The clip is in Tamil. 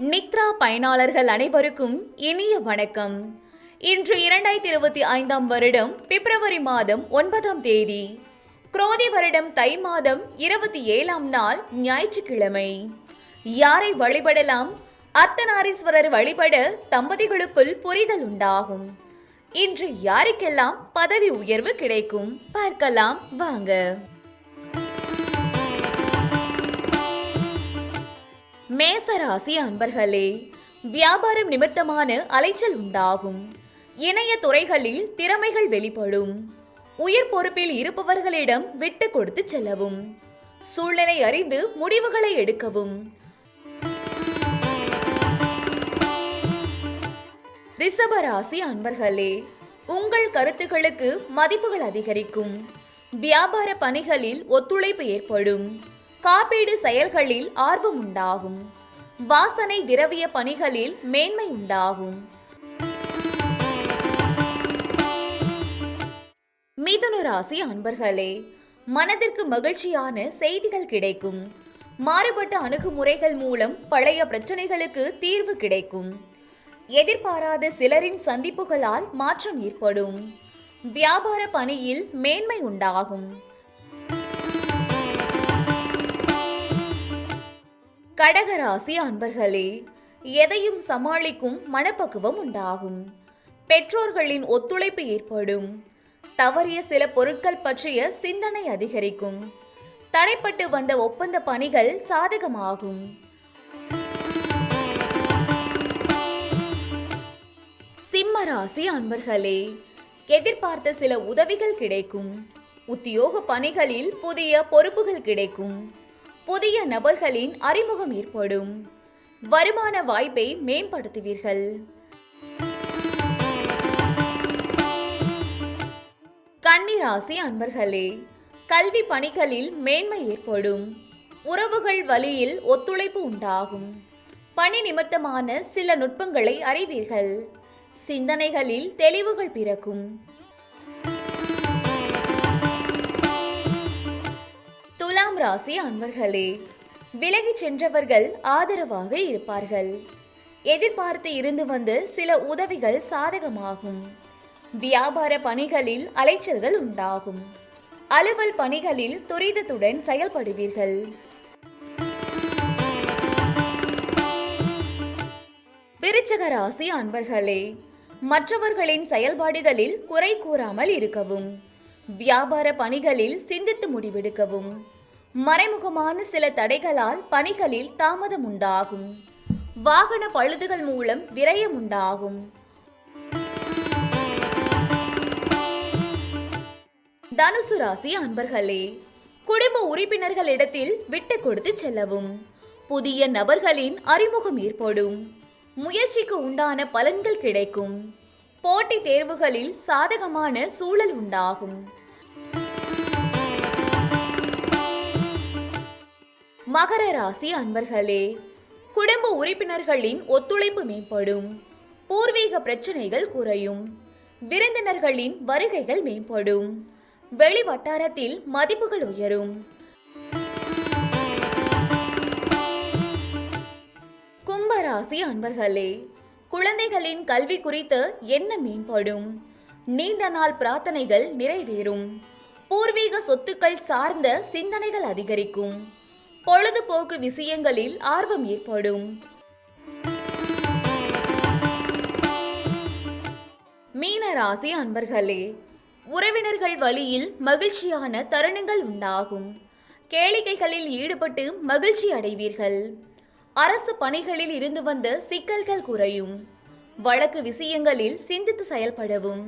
நித்ரா பயனாளர்கள் அனைவருக்கும் இனிய வணக்கம். இன்று இரண்டாயிரத்தி இருபத்தி ஐந்தாம் வருடம் பிப்ரவரி மாதம் ஒன்பதாம் தேதி. குரோதி வருடம் தை மாதம் இருபத்தி ஏழாம் நாள் ஞாயிற்றுக்கிழமை. யாரை வழிபடலாம்? அர்த்தநாரீஸ்வரர் வழிபட தம்பதிகளுக்குள் புரிதல் உண்டாகும். இன்று யாருக்கெல்லாம் பதவி உயர்வு கிடைக்கும்? பார்க்கலாம் வாங்க. மேசராசி அன்பர்களே வியாபாரம் நிமித்தமான அலைச்சல் உண்டாகும். இணைய துறைகளில் திறமைகள் வெளிப்படும். உயர் பொறுப்பில் இருப்பவர்களிடம் விட்டு கொடுத்து செல்லவும். சூழ்நிலை அறிந்து முடிவுகளை எடுக்கவும். ரிஷபராசி அன்பர்களே உங்கள் கருத்துக்களுக்கு மதிப்புகள் அதிகரிக்கும். வியாபார பணிகளில் ஒத்துழைப்பு ஏற்படும். காப்பீடு செயல்களில் ஆர்வம் உண்டாகும் வாசனை திரவிய பணிகளில் மேன்மை உண்டாகும். மிதுன ராசி அன்பர்களே மனதிற்கு மகிழ்ச்சியான செய்திகள் கிடைக்கும். மாறுபட்ட அணுகுமுறைகள் மூலம் பழைய பிரச்சனைகளுக்கு தீர்வு கிடைக்கும். எதிர்பாராத சிலரின் சந்திப்புகளால் மாற்றம் ஏற்படும். வியாபார பணியில் மேன்மை உண்டாகும். கடகராசி அன்பர்களே எதையும் சமாளிக்கும் மனப்பக்குவம் உண்டாகும். பெற்றோர்களின் ஒத்துழைப்பு ஏற்படும். தவறிய சில பொருட்கள் பற்றிய சிந்தனை அதிகரிக்கும். தடைப்பட்டு வந்த ஒப்பந்த பணிகள் சாதகமாகும். சிம்ம ராசி அன்பர்களே எதிர்பார்த்த சில உதவிகள் கிடைக்கும். உத்தியோக பணிகளில் புதிய பொறுப்புகள் கிடைக்கும். புதிய நபர்களின் அறிமுகம் ஏற்படும். வருமான வாய்ப்பை மேம்படுத்துவீர்கள். கன்னிராசி அன்பர்களே கல்வி பணிகளில் மேன்மை ஏற்படும். உறவுகள் வழியில் ஒத்துழைப்பு உண்டாகும். பணி நிமித்தமான சில நுட்பங்களை அறிவீர்கள். சிந்தனைகளில் தெளிவுகள் பிறக்கும். ராசி அன்பர்களே விலகிச் சென்றவர்கள் ஆதரவாக இருப்பார்கள். எதிர்பார்த்து இருந்து வந்து சில உதவிகள் சாதகமாகும். வியாபார பணிகளில் அலைச்சல்கள் உண்டாகும். அலுவல் பணிகளில் துரிதத்துடன் செயல்படுவீர்கள். விருச்சக ராசி அன்பர்களே மற்றவர்களின் செயல்பாடுகளில் குறை கூறாமல் இருக்கவும் வியாபார பணிகளில் சிந்தித்து முடிவெடுக்கவும் மறைமுகமான சில தடைகளால் பணிகளில் தாமதம் உண்டாகும் வாகன பழுதுகள் மூலம் விரயம் உண்டாகும் தனுசு ராசி அன்பர்களே குடும்ப உறுப்பினர்களிடத்தில் விட்டு கொடுத்து செல்லவும். புதிய நபர்களின் அறிமுகம் ஏற்படும். முயற்சிக்கு உண்டான பலன்கள் கிடைக்கும். போட்டித் தேர்வுகளில் சாதகமான சூழல் உண்டாகும். மகர ராசி அன்பர்களே குடும்ப உறுப்பினர்களின் ஒத்துழைப்பு மேம்படும் பூர்வீக பிரச்சனைகள் குறையும் விருந்தினர்களின் வருகைகள் மேம்படும் வெளி வட்டாரத்தில் மதிப்புகள் உயரும். கும்பராசி அன்பர்களே குழந்தைகளின் கல்வி குறித்து என்ன மேம்படும்? நீண்ட நாள் பிரார்த்தனைகள் நிறைவேறும். பூர்வீக சொத்துக்கள் சார்ந்த சிந்தனைகள் அதிகரிக்கும். பொழுதுபோக்கு விஷயங்களில் ஆர்வம் ஏற்படும். மீனராசி அன்பர்களே உறவினர்கள் வழியில் மகிழ்ச்சியான தருணங்கள் உண்டாகும். கேளிக்கைகளில் ஈடுபட்டு மகிழ்ச்சி அடைவீர்கள். அரசு பணிகளில் இருந்து வந்த சிக்கல்கள் குறையும். வழக்கு விஷயங்களில் சிந்தித்து செயல்படவும்.